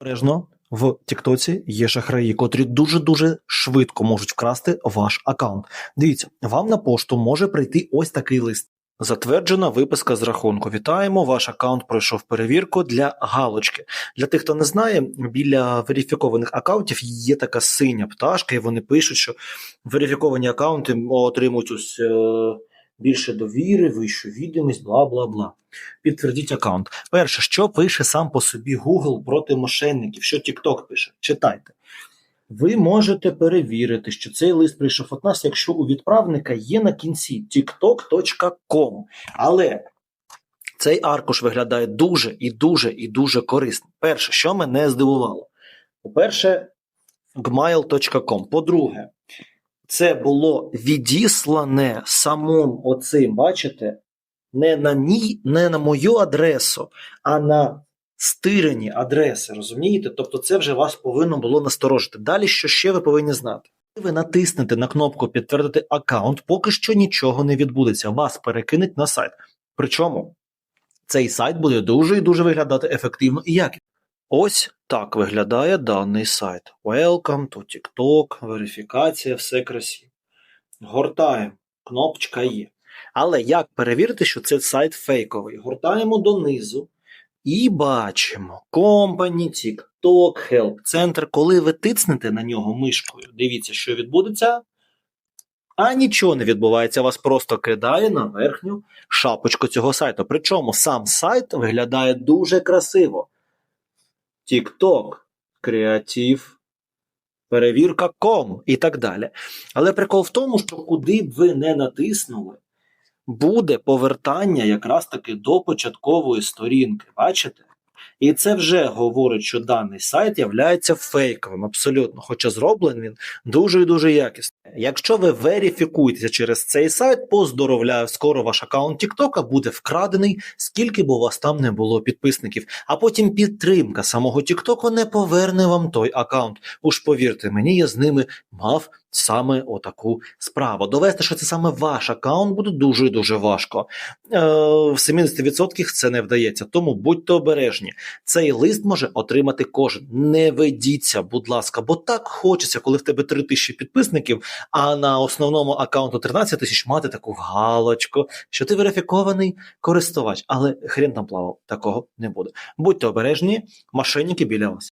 Обережно в Тіктоці є шахраї, котрі дуже-дуже швидко можуть вкрасти ваш аккаунт. Дивіться, вам на пошту може прийти ось такий лист. Затверджена виписка з рахунку. Вітаємо, ваш аккаунт пройшов перевірку для галочки. Для тих, хто не знає, біля верифікованих аккаунтів є така синя пташка, і вони пишуть, що верифіковані аккаунти отримують ось е, більше довіри, вищу відомість, бла бла бла. Підтвердіть аккаунт. Перше, що пише сам по собі Google проти мошенників, що TikTok пише. Читайте. Ви можете перевірити, що цей лист прийшов від нас, якщо у відправника є на кінці tiktok.com. Але цей аркуш виглядає дуже і дуже і дуже корисно. Перше, що мене здивувало. По-перше, gmail.com. По-друге, це було відіслане самим оцим, бачите, не на мій, не на мою адресу, а на стирені адреси, розумієте? Тобто це вже вас повинно було насторожити. Далі, що ще ви повинні знати? Ви натиснете на кнопку підтвердити аккаунт, поки що нічого не відбудеться. Вас перекинуть на сайт. Причому цей сайт буде дуже і дуже виглядати ефективно і якісно. Ось так виглядає даний сайт. Welcome to TikTok, верифікація, все красиво. Гортаємо, кнопочка є. Але як перевірити, що це сайт фейковий? Гортаємо донизу і бачимо Company, TikTok, Help Center. Коли ви тицнете на нього мишкою, дивіться, що відбудеться. А нічого не відбувається, вас просто кидає на верхню шапочку цього сайту. Причому сам сайт виглядає дуже красиво. TikTok, креатив, перевірка ком і так далі. Але прикол в тому, що куди б ви не натиснули, буде повертання якраз таки до початкової сторінки. Бачите? І це вже говорить, що даний сайт є фейковим, абсолютно, хоча зроблений він дуже і дуже якісно. Якщо ви верифікуєтеся через цей сайт, поздоровляю, скоро ваш аккаунт TikTok буде вкрадений, скільки б у вас там не було підписників. А потім підтримка самого TikTok не поверне вам той аккаунт. Уж повірте мені, я з ними мав саме отаку справу. Довести, що це саме ваш аккаунт, буде дуже дуже важко. Е, в 70% це не вдається, тому будьте обережні. Цей лист може отримати кожен. Не ведіться, будь ласка, бо так хочеться, коли в тебе 3 тисячі підписників, а на основному аккаунту 13 тисяч мати таку галочку, що ти верифікований користувач. Але хрен там плавав, такого не буде. Будьте обережні, мошенники біля вас.